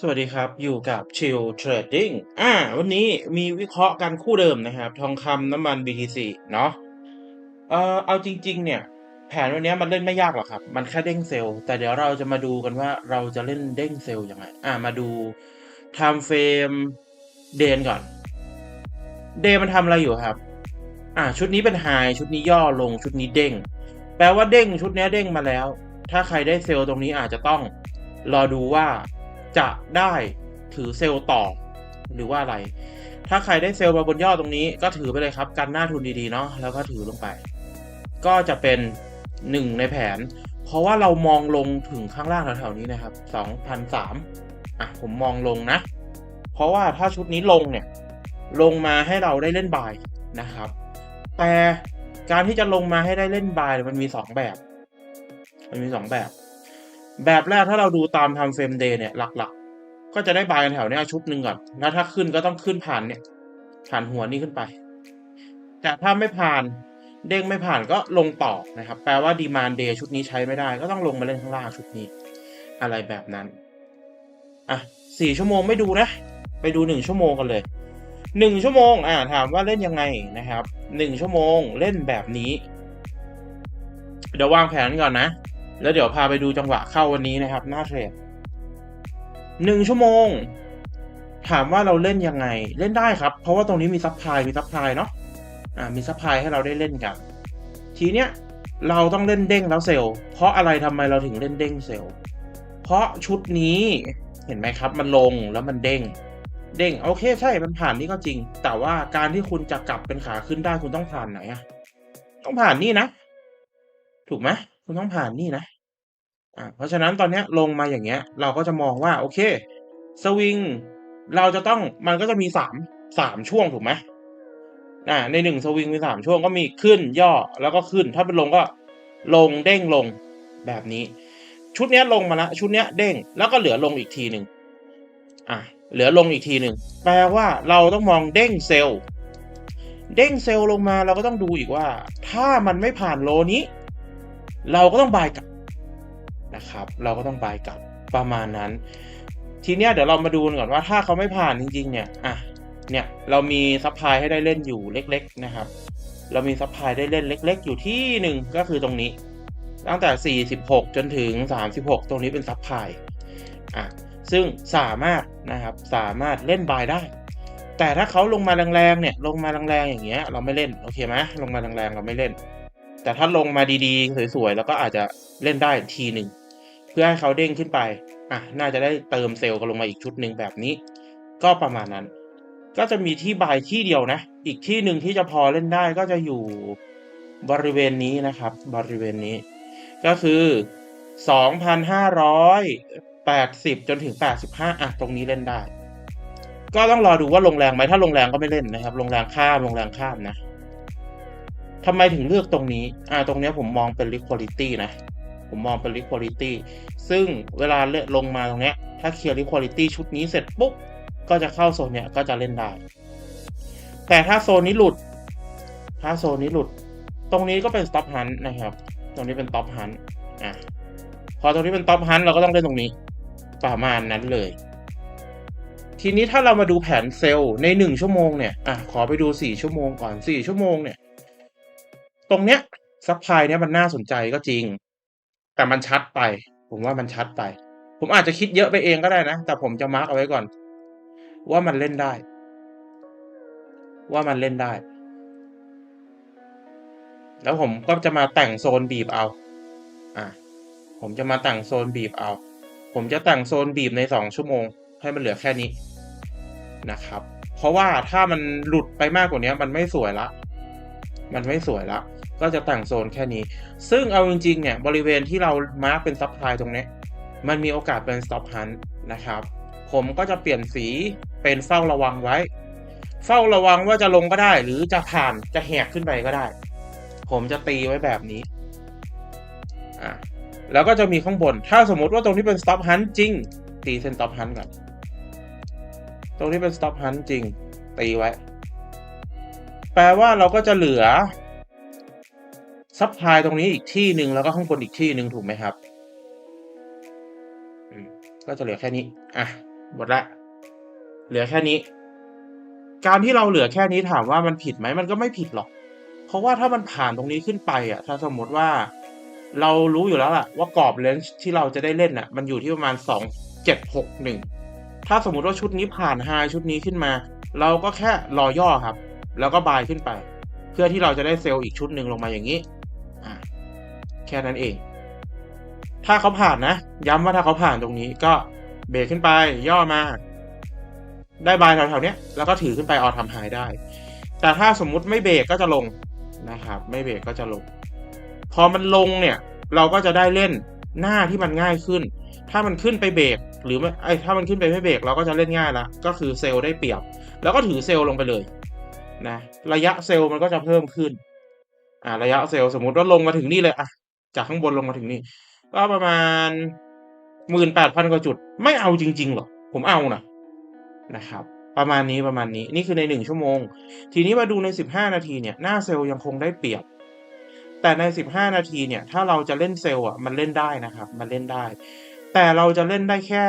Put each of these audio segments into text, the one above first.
สวัสดีครับ อยู่กับ Chill Trading อ่า วันนี้มีวิเคราะห์กันคู่เดิมนะครับ ทองคำน้ำมัน BTC เนาะเอ่อเอาจริง ๆ เนี่ย แผนวันนี้มันเล่นไม่ยากหรอกครับ มันแค่เด้งเซลล์แต่เดี๋ยวเราจะมาดูกันว่าเราจะเล่นเด้งเซลล์ยังไง อ่ามาดู time frame เดนก่อน เดนมันทำอะไรอยู่ครับ อ่า ชุดนี้เป็นไฮชุดนี้ย่อลงชุดนี้เด้ง แปลว่าเด้งชุดนี้เด้งมาแล้ว ถ้าใครได้เซลล์ตรงนี้อาจจะต้องรอดูว่า จะได้ถือเซลล์ต่อ หรือว่าอะไร ถ้าใครได้เซลล์มาบนยอดตรงนี้ก็ถือไปเลยครับ กันหน้าทุนดีๆเนาะแล้วก็ถือลงไป ก็จะเป็นหนึ่งในแผน เพราะว่าเรามองลงถึงข้างล่างแถวๆนี้นะครับสองพันสามอะผมมองลงนะ เพราะว่าถ้าชุดนี้ลงเนี่ย ลงมาให้เราได้เล่นบายนะครับ แต่การที่จะลงมาให้ได้เล่นบายมันมีสองแบบ มันมีสองแบบ แบบแรกถ้าเราดูตามทำเฟรมเดย์เนี่ยหลักๆ ก็จะได้บายกันแถวเนี้ยชุดหนึ่งก่อน แล้วถ้าขึ้นก็ต้องขึ้นผ่านเนี่ย ผ่านหัวนี้ขึ้นไป แต่ถ้าไม่ผ่านเด้งไม่ผ่านก็ลงต่อนะครับ แปลว่าดีมานเดย์ชุดนี้ใช้ไม่ได้ ก็ต้องลงมาเล่นข้างล่างชุดนี้ อะไรแบบนั้น อะสี่ชั่วโมงไม่ดูนะ ไปดูหนึ่งชั่วโมงกันเลยหนึ่งชั่วโมง อ่า ถามว่าเล่นยังไงนะครับหนึ่งชั่วโมงเล่นแบบนี้ เดี๋ยววางแผนก่อนนะ แล้วเดี๋ยวพาไปดูจังหวะเข้าวันนี้นะครับหน้าเทรดหนึ่งชั่วโมง ถามว่าเราเล่นยังไงเล่นได้ครับ เพราะว่าตรงนี้มีซับพลายมีซับพลายเนาะอ่ามีซับพลายให้เราได้เล่นกันทีเนี้ยเราต้องเล่นเด้งแล้วเซลล์เพราะอะไรทำไมเราถึงเล่นเด้งเซลล์เพราะชุดนี้เห็นไหมครับ มันลงแล้วมันเด้ง เด้งโอเคใช่มันผ่านนี่ก็จริง แต่ว่าการที่คุณจะกลับเป็นขาขึ้นได้คุณต้องผ่านไหนอะต้องผ่านนี่นะ ถูกไหมคุณต้องผ่านนี่นะ อ่าเพราะฉะนั้นตอนนี้ลงมาอย่างเงี้ย เราก็จะมองว่าโอเคสวิงเราจะต้องมันก็จะมีสามสามช่วงถูกไหมอ่าในหนึ่งสวิงมีสามช่วงก็มีขึ้นย่อแล้วก็ขึ้น ถ้าเป็นลงก็ลงเด้งลงแบบนี้ ชุดนี้ลงมาละชุดนี้เด้งแล้วก็เหลือลงอีกทีหนึ่งอะเหลือลงอีกทีหนึ่งแปลว่าเราต้องมองเด้งเซลล์เด้งเซลล์ลงมาเราก็ต้องดูอีกว่า ถ้ามันไม่ผ่านโลนี้ เราก็ต้องบายกลับ นะครับ เราก็ต้องบายกลับประมาณนั้น ทีเนี้ยเดี๋ยวเรามาดูกันก่อนว่าถ้าเขาไม่ผ่านจริง ๆ เนี่ยอะเนี่ยเรามีซัพพลายให้ได้เล่นอยู่เล็ก ๆ นะครับ เรามีซัพพลายได้เล่นเล็ก ๆ อยู่ที่หนึ่งก็คือตรงนี้ ตั้งแต่ 46 จนถึง 36 ตรงนี้เป็นซัพพลายอะซึ่งสามารถนะครับสามารถเล่นบายได้ แต่ถ้าเขาลงมาแรงๆเนี่ยลงมาแรงๆอย่างเงี้ยเราไม่เล่นโอเคไหมลงมาแรงๆเราไม่เล่น แต่ถ้าลงมาดีๆ สวยๆแล้วก็อาจจะเล่นได้ทีหนึ่ง เพื่อให้เขาเด้งขึ้นไปอะน่าจะได้เติมเซลล์กันลงมาอีกชุดหนึ่งแบบนี้ ก็ประมาณนั้น ก็จะมีที่บายที่เดียวนะ อีกที่หนึ่งที่จะพอเล่นได้ก็จะอยู่บริเวณนี้นะครับ บริเวณนี้ ก็คือ 2,580 จนถึง 85อะตรงนี้เล่นได้ ก็ต้องรอดูว่าลงแรงไหมถ้าลงแรงก็ไม่เล่นนะครับลงแรงข้ามลงแรงข้ามนะทำไมถึงเลือกตรงนี้ อ่า ตรงเนี้ยผมมองเป็น liquidity นะ ผมมองเป็น liquidity ซึ่งเวลาเลืลงมาตรงเนี้ย ถ้าเคลียร์ liquidity ชุดนี้เสร็จปุ๊บ ก็จะเข้าโซนเนี้ยก็จะเล่นได้ แต่ถ้าโซนนี้หลุด ถ้าโซนนี้หลุด ตรงนี้ก็เป็น stop hunt นะครับ ตรงนี้เป็น top hunt อะ พอตรงนี้เป็น top hunt เราก็ต้องเล่นตรงนี้ ประมาณนั้นเลย ทีนี้ถ้าเรามาดูแผนเซลล์ในหนึ่งชั่วโมงเนี่ย อะ ขอไปดูสี่ชั่วโมงก่อนสี่ชั่วโมงเนี่ย ตรงเนี้ยซัพพลายเนี้ยมันน่าสนใจก็จริง แต่มันชัดไป ผมว่ามันชัดไป ผมอาจจะคิดเยอะไปเองก็ได้นะ แต่ผมจะมาร์กเอาไว้ก่อน ว่ามันเล่นได้ ว่ามันเล่นได้ แล้วผมก็จะมาแต่งโซนบีบเอา อะ ผมจะมาแต่งโซนบีบเอา ผมจะแต่งโซนบีบในสองชั่วโมง ให้มันเหลือแค่นี้นะครับ เพราะว่าถ้ามันหลุดไปมากกว่านี้มันไม่สวยละ มันไม่สวยละ ก็จะแต่งโซนแค่นี้ ซึ่งเอาจริงๆเนี่ยบริเวณที่เรามาร์กเป็นซับพลายตรงนี้ มันมีโอกาสเป็นสต็อปฮันนะครับ ผมก็จะเปลี่ยนสีเป็นเฝ้าระวังไว้ เฝ้าระวังว่าจะลงก็ได้ หรือจะผ่านจะแหกขึ้นไปก็ได้ ผมจะตีไว้แบบนี้อะแล้วก็จะมีข้างบน ถ้าสมมติว่าตรงที่เป็น stop hunt จริง ตีเส้น stop hunt ก่อนตรงที่เป็น stop hunt จริง ตีไว้ แปลว่าเราก็จะเหลือ ซับพลายตรงนี้อีกที่หนึ่งแล้วก็ข้างบนอีกที่หนึ่งถูกไหมครับก็จะเหลือแค่นี้อะหมดละ เหลือแค่นี้ การที่เราเหลือแค่นี้ถามว่ามันผิดไหมมันก็ไม่ผิดหรอก เพราะว่าถ้ามันผ่านตรงนี้ขึ้นไปอะ ถ้าสมมติว่า เรารู้อยู่แล้วล่ะ ว่ากรอบเลนส์ที่เราจะได้เล่นอะ มันอยู่ที่ประมาณสองเจ็ดหกหนึ่งถ้าสมมติว่าชุดนี้ผ่านไฮชุดนี้ขึ้นมา เราก็แค่รอย่อครับ แล้วก็บายขึ้นไป เพื่อที่เราจะได้เซลล์อีกชุดหนึ่งลงมาอย่างนี้ ค่นั้นเอง ถ้าเขาผ่านนะ ย้ำว่าถ้าเขาผ่านตรงนี้ก็เบรกขึ้นไปย่อมา ได้บายแถวๆเนี้ยแล้วก็ถือขึ้นไปออทำไฮได้ แต่ถ้าสมมุติไม่เบรกก็จะลงนะครับ ไม่เบรกก็จะลง พอมันลงเนี่ย เราก็จะได้เล่นหน้าที่มันง่ายขึ้น ถ้ามันขึ้นไปเบรกหรือไม่ไอ้ถ้ามันขึ้นไปไม่เบรกเราก็จะเล่นง่ายละก็คือเซลล์ได้เปรียบ แล้วก็ถือเซลล์ลงไปเลยนะระยะเซลล์มันก็จะเพิ่มขึ้นอ่าระยะเซลล์สมมติว่าลงมาถึงนี่เลยอะ จากข้างบนลงมาถึงนี่ก็ประมาณหมื่นแปดพันกว่าจุด ไม่เอาจริง ๆ หรอ ผมเอานะนะครับ ประมาณนี้ประมาณนี้นี่คือในหนึ่งชั่วโมง ทีนี้มาดูในสิบห้านาทีเนี่ยหน้าเซลล์ยังคงได้เปรียบ แต่ในสิบห้านาทีเนี่ยถ้าเราจะเล่นเซลล์อะมันเล่นได้นะครับ มันเล่นได้ แต่เราจะเล่นได้แค่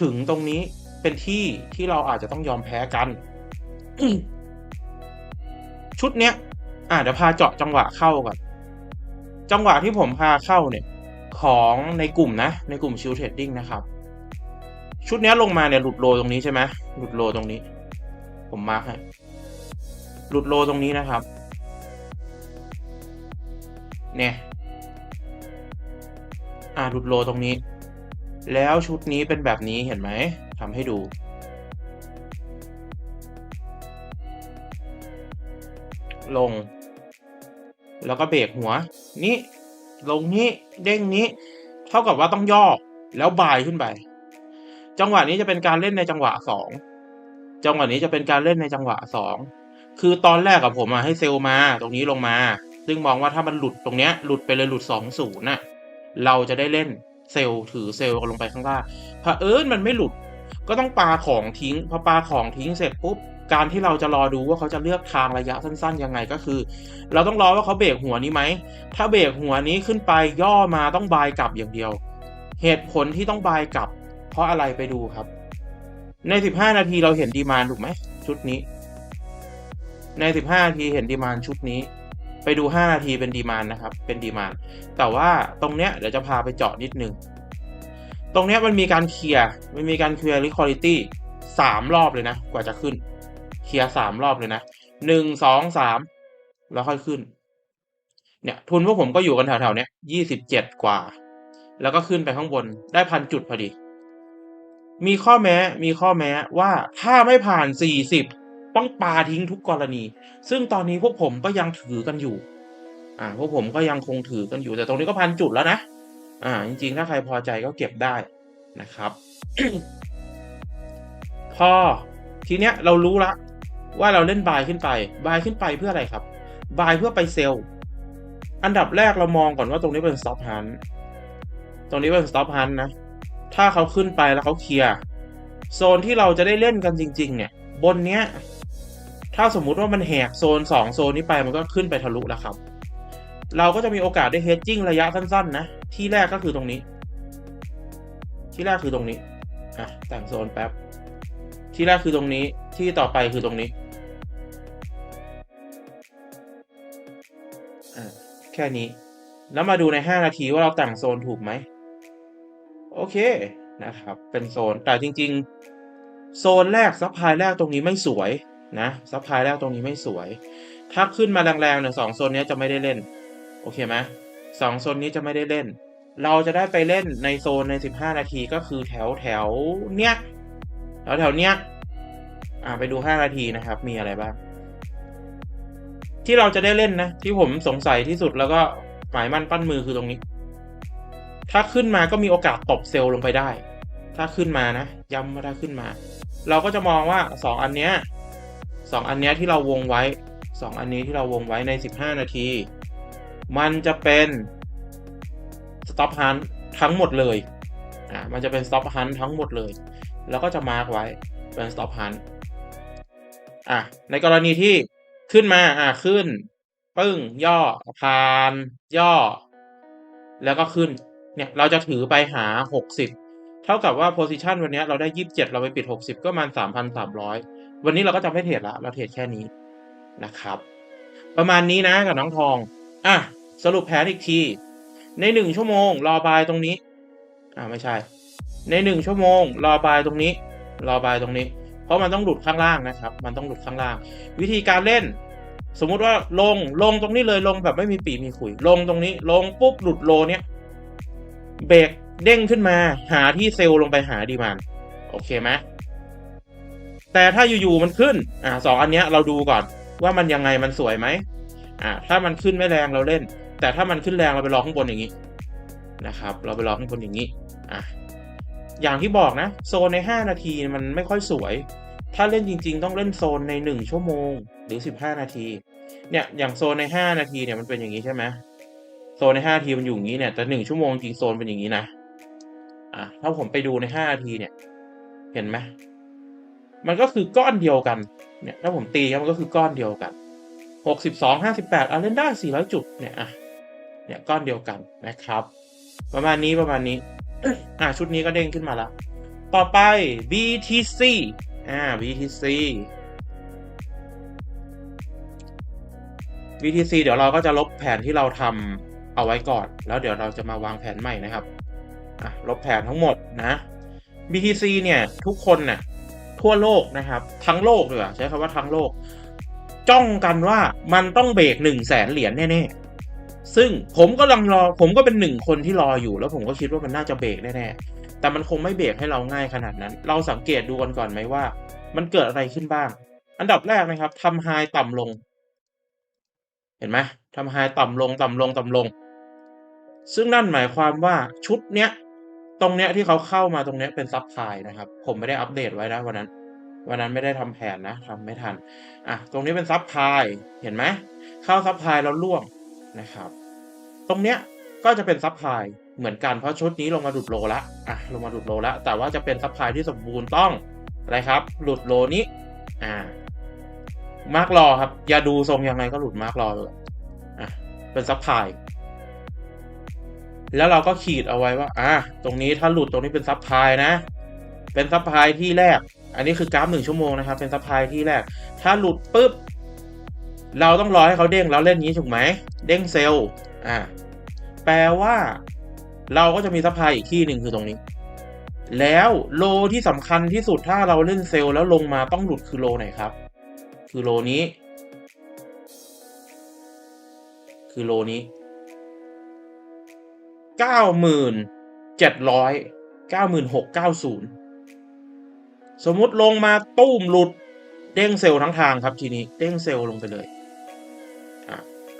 ถึงตรงนี้เป็นที่ที่เราอาจจะต้องยอมแพ้กัน ชุดเนี้ยอ่าเดี๋ยวพาเจาะจังหวะเข้าก่อน จังหวะที่ผมพาเข้าเนี่ยของในกลุ่มนะ ในกลุ่มชิลเทรดดิ้งนะครับ ชุดนี้ลงมาเนี่ยหลุดโลตรงนี้ใช่ไหมหลุดโลตรงนี้ ผมมาร์คให้หลุดโลตรงนี้นะครับ เนี่ย อ่าหลุดโลตรงนี้ แล้วชุดนี้เป็นแบบนี้เห็นไหมทำให้ดูลง แล้วก็เบรกหัว นี้ลงนี้เด้งนี้ เท่ากับว่าต้องย่อแล้วบายขึ้นไป จังหวะนี้จะเป็นการเล่นในจังหวะสองจังหวะนี้จะเป็นการเล่นในจังหวะสองคือตอนแรกกับผมอะให้เซลมาตรงนี้ลงมา ซึ่งมองว่าถ้ามันหลุดตรงเนี้ยหลุดไปเลยหลุดสองศูนย์น่ะเราจะได้เล่นเซลถือเซลล์ลงไปข้างล่างพอเอิญมันไม่หลุด ก็ต้องปาของทิ้ง พอปาของทิ้งเสร็จปุ๊บ การที่เราจะรอดูว่าเขาจะเลือกทางระยะสั้นๆยังไงก็คือ เราต้องรอว่าเขาเบรกหัวนี้ไหม ถ้าเบรกหัวนี้ขึ้นไปย่อมาต้องบายกลับอย่างเดียว เหตุผลที่ต้องบายกลับ เพราะอะไรไปดูครับ ใน 15 นาทีเราเห็นดีมานถูกไหมชุดนี้ ใน 15 นาทีเห็นดีมานชุดนี้ ไปดู 5 นาทีเป็นดีมานนะครับ เป็นดีมานแต่ว่าตรงเนี้ยเดี๋ยวจะพาไปเจาะนิดนึงตรงเนี้ยมันมีการเคลียร์มันมีการเคลียร์ลิคอริตี้สามรอบเลยนะ กว่าจะขึ้น เคลียร์สามรอบเลยนะหนึ่งสองสามแล้วค่อยขึ้น เนี่ย ทุนพวกผมก็อยู่กันแถวๆเนี้ยยี่สิบเจ็ดกว่า แล้วก็ขึ้นไปข้างบนได้พันจุดพอดี มีข้อแม้มีข้อแม้ว่าถ้าไม่ผ่านสี่สิบต้องปาทิ้งทุกกรณี ซึ่งตอนนี้พวกผมก็ยังถือกันอยู่ อ่า พวกผมก็ยังคงถือกันอยู่ แต่ตรงนี้ก็พันจุดแล้วนะ อ่า จริงๆ ถ้าใครพอใจก็เก็บได้นะครับ พอทีเนี้ยเรารู้ละ ว่าเราเล่นบายขึ้นไปบายขึ้นไปเพื่ออะไรครับบายเพื่อไปเซลล์อันดับแรกเรามองก่อนว่าตรงนี้เป็นสต็อปฮันตรงนี้เป็นสต็อปฮันนะ ถ้าเขาขึ้นไปแล้วเขาเคลียร์โซนที่เราจะได้เล่นกันจริง ๆ เนี่ย บนเนี้ย ถ้าสมมุติว่ามันแหกโซนสองโซนนี้ไปมันก็ขึ้นไปทะลุแล้วครับ เราก็จะมีโอกาสได้เฮดจิ้งระยะสั้น ๆ นะ ที่แรกก็คือตรงนี้ ที่แรกคือตรงนี้อะแต่งโซนแป๊บ ที่แรกคือตรงนี้ที่ต่อไปคือตรงนี้ แค่นี้ แล้วมาดูใน 5 นาทีว่าเราแต่งโซนถูกไหม โอเคนะครับ เป็นโซน แต่จริง ๆ โซนแรกซับพลายแรกตรงนี้ไม่สวยนะซับพลายแรกตรงนี้ไม่สวย ถ้าขึ้นมาแรงๆเนี่ยสองโซนนี้จะไม่ได้เล่น โอเคไหมสองโซนนี้จะไม่ได้เล่น เราจะได้ไปเล่นในโซนใน 15 นาทีก็คือแถวแถวเนี้ยแถวแถวเนี้ยอ่าไปดู 5 นาทีนะครับ มีอะไรบ้าง ที่เราจะได้เล่นนะ ที่ผมสงสัยที่สุดแล้วก็หมายมั่นปั้นมือคือตรงนี้ ถ้าขึ้นมาก็มีโอกาสตบเซลล์ลงไปได้ ถ้าขึ้นมานะย้ำว่าถ้าขึ้นมา เราก็จะมองว่าสองอันเนี้ยสองอันเนี้ยที่เราวงไว้สองอันนี้ที่เราวงไว้ใน 15 นาที มันจะเป็น stop hunt ทั้งหมดเลยอ่ามันจะเป็น stop hunt ทั้งหมดเลย แล้วก็จะมาร์กไว้เป็น stop hunt อะในกรณีที่ ขึ้นมาอ่าขึ้น ปึ้ง ย่อผ่าน ย่อ แล้วก็ขึ้น เนี่ย เราจะถือไปหา60เท่ากับว่า position วันเนี้ยเราได้27เราไปปิด60ก็ประมาณ3,300วันนี้เราก็จะไม่เทรดละเราเทรดแค่นี้นะครับ ประมาณนี้นะกับน้องทองอะสรุปแผนอีกที ในหนึ่งชั่วโมง รอบายตรงนี้อ่าไม่ใช่ ในหนึ่งชั่วโมง รอบายตรงนี้ รอบายตรงนี้ เพราะมันต้องหลุดข้างล่างนะครับ มันต้องหลุดข้างล่าง วิธีการเล่น สมมุติว่าลงลงตรงนี้เลยลงแบบไม่มีปีมีขุย ลงตรงนี้ ลงปุ๊บหลุดโลเนี้ยเบรกเด้งขึ้นมาหาที่เซลล์ลงไปหาดีมานโอเคไหมแต่ถ้าอยู่ๆมันขึ้นอ่าสองอันเนี้ยเราดูก่อนว่ามันยังไงมันสวยไหมอ่าถ้ามันขึ้นไม่แรงเราเล่น แต่ถ้ามันขึ้นแรงเราไปรอข้างบนอย่างนี้นะครับ เราไปรอข้างบนอย่างนี้อะ อย่างที่บอกนะ โซนใน 5 นาทีมันไม่ค่อยสวย ถ้าเล่นจริง ๆ ต้องเล่นโซนใน 1 ชั่วโมงหรือ 15 นาที เนี่ยอย่างโซนใน 5 นาทีเนี่ยมันเป็นอย่างนี้ใช่ไหมโซนใน 5 นาทีมันอยู่อย่างนี้เนี่ยแต่ 1 ชั่วโมงจริงโซนเป็นอย่างนี้นะอะถ้าผมไปดูใน 5 นาทีเนี่ย เห็นไหมมันก็คือก้อนเดียวกันเนี่ยถ้าผมตีมันก็คือก้อนเดียวกัน 62 58อะเล่นได้400จุดเนี่ยอะเนี่ยก้อนเดียวกันนะครับ ประมาณนี้ประมาณนี้ อะชุดนี้ก็เด้งขึ้นมาแล้วต่อไป BTC อ่า BTC BTC เดี๋ยวเราก็จะลบแผนที่เราทำเอาไว้ก่อน แล้วเดี๋ยวเราจะมาวางแผนใหม่นะครับอะลบแผนทั้งหมดนะ BTC เนี่ย ทุกคนเนี่ยทั่วโลกนะครับ ทั้งโลกเลยใช้คำว่าทั้งโลก จ้องกันว่ามันต้องเบรกหนึ่งแสนเหรียญแน่ๆ ซึ่งผมก็ลังรอ ผมก็เป็นหนึ่งคนที่รออยู่แล้วผมก็คิดว่ามันน่าจะเบรกแน่ๆแต่มันคงไม่เบรกให้เราง่ายขนาดนั้น เราสังเกตดูกันก่อนไหมว่า มันเกิดอะไรขึ้นบ้าง อันดับแรกนะครับทำไฮต่ำลง เห็นไหมทำไฮต่ำลงต่ำลงต่ำลง ซึ่งนั่นหมายความว่าชุดเนี้ยตรงเนี้ยที่เขาเข้ามาตรงเนี้ยเป็นซับไพนะครับ ผมไม่ได้อัปเดตไว้นะวันนั้น วันนั้นไม่ได้ทำแผนนะทำไม่ทัน อะ ตรงนี้เป็นซับไพเห็นไหมเข้าซับไพแล้วล่วง นะครับ ตรงเนี้ยก็จะเป็นซับไพเหมือนกันเพราะชุดนี้ลงมาหลุดโลละอะลงมาหลุดโลละแต่ว่าจะเป็นซับไพที่สมบูรณ์ต้องอะไรครับ หลุดโลนี้อ่ามาร์กรอครับ อย่าดูทรงยังไงก็หลุดมาร์กรอเลยอะเป็นซับไพแล้วเราก็ขีดเอาไว้ว่า อะตรงนี้ถ้าหลุดตรงนี้เป็นซับไพนะ เป็นซับไพที่แรก อันนี้คือกราฟหนึ่งชั่วโมงนะครับ เป็นซับไพที่แรก ถ้าหลุดปุ๊บ เราต้องรอให้เขาเด้งแล้วเล่นนี้ถูกไหม เด้งเซลล์อ่าแปลว่าเราก็จะมีซัพพลายอีกที่หนึ่งคือตรงนี้ แล้วโลที่สำคัญที่สุดถ้าเราเล่นเซลล์แล้วลงมาต้องหลุดคือโลไหนครับ คือโลนี้ คือโลนี้เก้าหมื่นเจ็ดร้อยเก้าหมื่นหกเก้าศูนย์สมมุติลงมาตุ้มหลุด เด้งเซลล์ทั้งทางครับทีนี้ เด้งเซลล์ลงไปเลย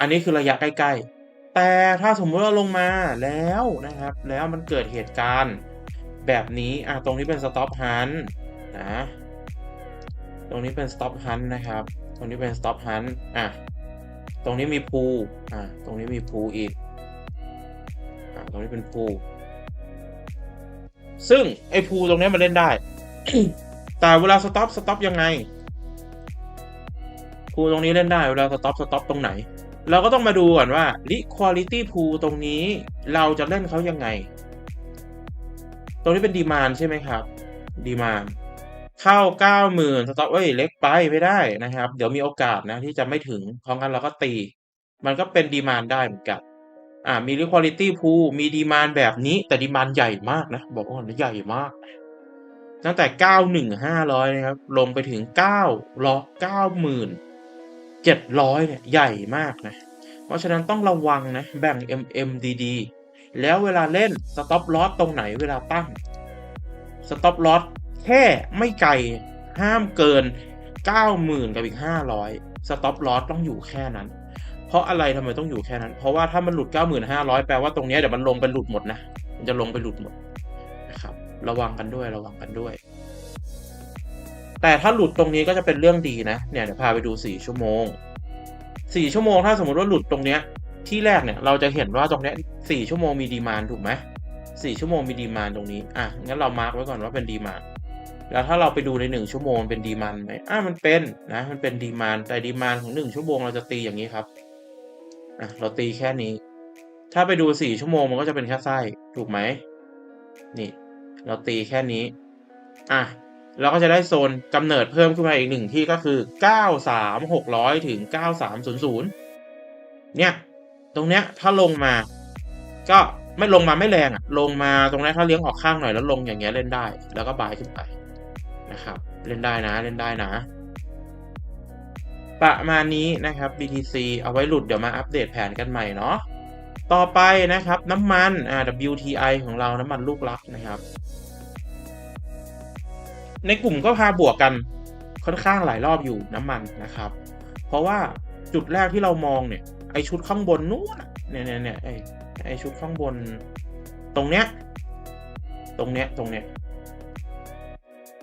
อันนี้คือระยะใกล้ๆ แต่ถ้าสมมติเราลงมาแล้วนะครับ แล้วมันเกิดเหตุการณ์แบบนี้อะตรงนี้เป็น stop hunt นะ ตรงนี้เป็น stop hunt นะครับ ตรงนี้เป็น stop hunt อะ ตรงนี้มีพูอะ ตรงนี้มีพูอีก อะ ตรงนี้เป็นพูซึ่งไอ้พูตรงนี้มันเล่นได้ แต่เวลา stop stop ยังไงพูตรงนี้เล่นได้ เวลา stop stop ตรงไหน เราก็ต้องมาดูก่อนว่า liquidity pool ตรงนี้เราจะเล่นเขายังไง ตรงนี้เป็นดีมานใช่ไหมครับดีมานเข้าเก้าหมื่นสต็อปเอ้ยเล็กไปไม่ได้นะครับ เดี๋ยวมีโอกาสนะที่จะไม่ถึงเพราะงั้นเราก็ตี มันก็เป็นดีมานได้เหมือนกันอ่ามี liquidity pool มีดีมานแบบนี้ แต่ดีมานใหญ่มากนะ บอกว่าใหญ่มาก ตั้งแต่เก้าหนึ่งห้าร้อยนะครับ ลงไปถึงเก้าร้อย เก้าหมื่นเจ็ดร้อยเนี่ยใหญ่มากนะ เพราะฉะนั้นต้องระวังนะแบ่ง MM ดีๆ แล้วเวลาเล่น stop loss ตรงไหนเวลาตั้ง stop loss แค่ไม่ไกลห้ามเกิน 90,000 กับอีก 500 stop loss ต้องอยู่แค่นั้น เพราะอะไรทำไมต้องอยู่แค่นั้น เพราะว่าถ้ามันหลุด 9,500 แปลว่าตรงนี้เดี๋ยวมันลงไปหลุดหมดนะ มันจะลงไปหลุดหมดนะครับ ระวังกันด้วยระวังกันด้วย แต่ถ้าหลุดตรงนี้ก็จะเป็นเรื่องดีนะ เนี่ยเดี๋ยวพาไปดู 4 ชั่วโมง 4 ชั่วโมงถ้าสมมติว่าหลุดตรงเนี้ยที่แรกเนี่ยเราจะเห็นว่าตรงเนี้ย4ชั่วโมงมีดีมานถูกไหม4ชั่วโมงมีดีมานตรงนี้ อะงั้นเรามาร์กไว้ก่อนว่าเป็นดีมานแล้วถ้าเราไปดูใน 1 ชั่วโมงเป็นดีมานไหมอะมันเป็นนะมันเป็นดีมานแต่ดีมานของ 1 ชั่วโมงเราจะตีอย่างนี้ครับอะเราตีแค่นี้ ถ้าไปดู 4 ชั่วโมงมันก็จะเป็นแค่ไส้ถูกไหมนี่ เราตีแค่นี้อะ เราก็จะได้โซนกำเนิดเพิ่มขึ้นมาอีกหนึ่งที่ก็คือ 93 600 ถึง 9300 เนี่ย ตรงเนี้ยถ้าลงมา ก็ไม่ลงมาไม่แรงอะลงมาตรงนี้ถ้าเลี้ยงออกข้างหน่อยแล้วลงอย่างเงี้ยเล่นได้ แล้วก็บายขึ้นไปนะครับ เล่นได้นะเล่นได้นะ ประมาณนี้นะครับ BTC เอาไว้หลุดเดี๋ยวมาอัปเดตแผนกันใหม่เนาะต่อไปนะครับน้ำมันอ่า WTI ของเราน้ำมันลูกรักนะครับ ในกลุ่มก็พาบวกกันค่อนข้างหลายรอบอยู่น้ำมันนะครับ เพราะว่าจุดแรกที่เรามองเนี่ยไอชุดข้างบนนู้นเนี่ยเนี่ยเนี่ยไอไอชุดข้างบน ตรงเนี้ย ตรงเนี้ยตรงเนี้ย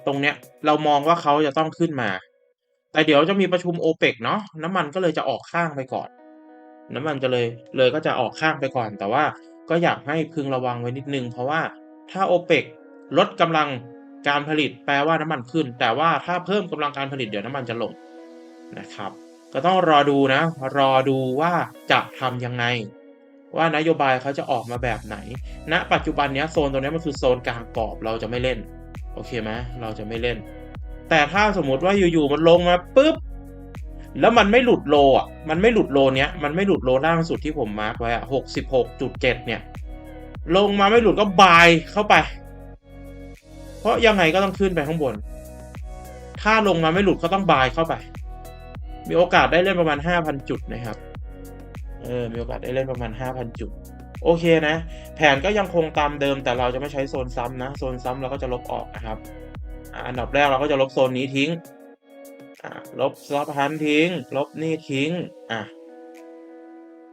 ตรงเนี้ยเรามองว่าเขาจะต้องขึ้นมา แต่เดี๋ยวจะมีประชุมโอเปกเนาะน้ำมันก็เลยจะออกข้างไปก่อน น้ำมันจะเลยเลยก็จะออกข้างไปก่อน แต่ว่าก็อยากให้พึงระวังไว้นิดนึง เพราะว่าถ้าโอเปกลดกำลัง การผลิตแปลว่าน้ำมันขึ้น แต่ว่าถ้าเพิ่มกำลังการผลิตเดี๋ยวน้ำมันจะลงนะครับ ก็ต้องรอดูนะ รอดูว่าจะทำยังไง ว่านโยบายเขาจะออกมาแบบไหนณปัจจุบันเนี้ยโซนตรงนี้มันคือโซนกลางกรอบเราจะไม่เล่น โอเคไหมเราจะไม่เล่น แต่ถ้าสมมติว่าอยู่ๆมันลงมาปุ๊บแล้วมันไม่หลุดโลอะ มันไม่หลุดโลเนี้ย มันไม่หลุดโลล่างสุดที่ผมมาร์กไว้อะหกสิบหกจุดเจ็ดเนี่ย ลงมาไม่หลุดก็บายเข้าไป เพราะยังไงก็ต้องขึ้นไปข้างบน ถ้าลงมาไม่หลุดก็ต้องบายเข้าไป มีโอกาสได้เล่นประมาณห้าพันจุดนะครับ เออ มีโอกาสได้เล่นประมาณห้าพันจุด โอเคนะ แผนก็ยังคงตามเดิมแต่เราจะไม่ใช้โซนซ้ำนะ โซนซ้ำเราก็จะลบออกนะครับ อันดับแรกเราก็จะลบโซนนี้ทิ้ง ลบซับพันทิ้ง ลบนี่ทิ้ง อะ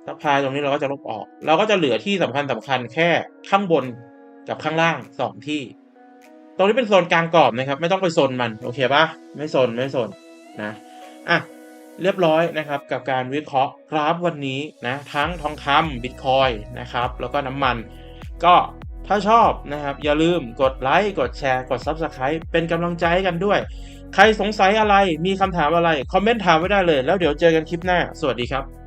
ซับพายตรงนี้เราก็จะลบออก เราก็จะเหลือที่สำคัญสำคัญแค่ข้างบนกับข้างล่างสองที่ ตรงนี้เป็นโซนกลางกรอบนะครับ ไม่ต้องไปโซนมันโอเคปะไม่โซนไม่โซนนะอะเรียบร้อยนะครับกับการวิเคราะห์กราฟวันนี้นะทั้งทองคำบิตคอยนะครับแล้วก็น้ำมัน ก็ถ้าชอบนะครับ อย่าลืมกดไลค์กดแชร์กด Subscribe เป็นกำลังใจให้กันด้วย ใครสงสัยอะไรมีคำถามอะไร คอมเมนต์ถามไว้ได้เลย แล้วเดี๋ยวเจอกันคลิปหน้า สวัสดีครับ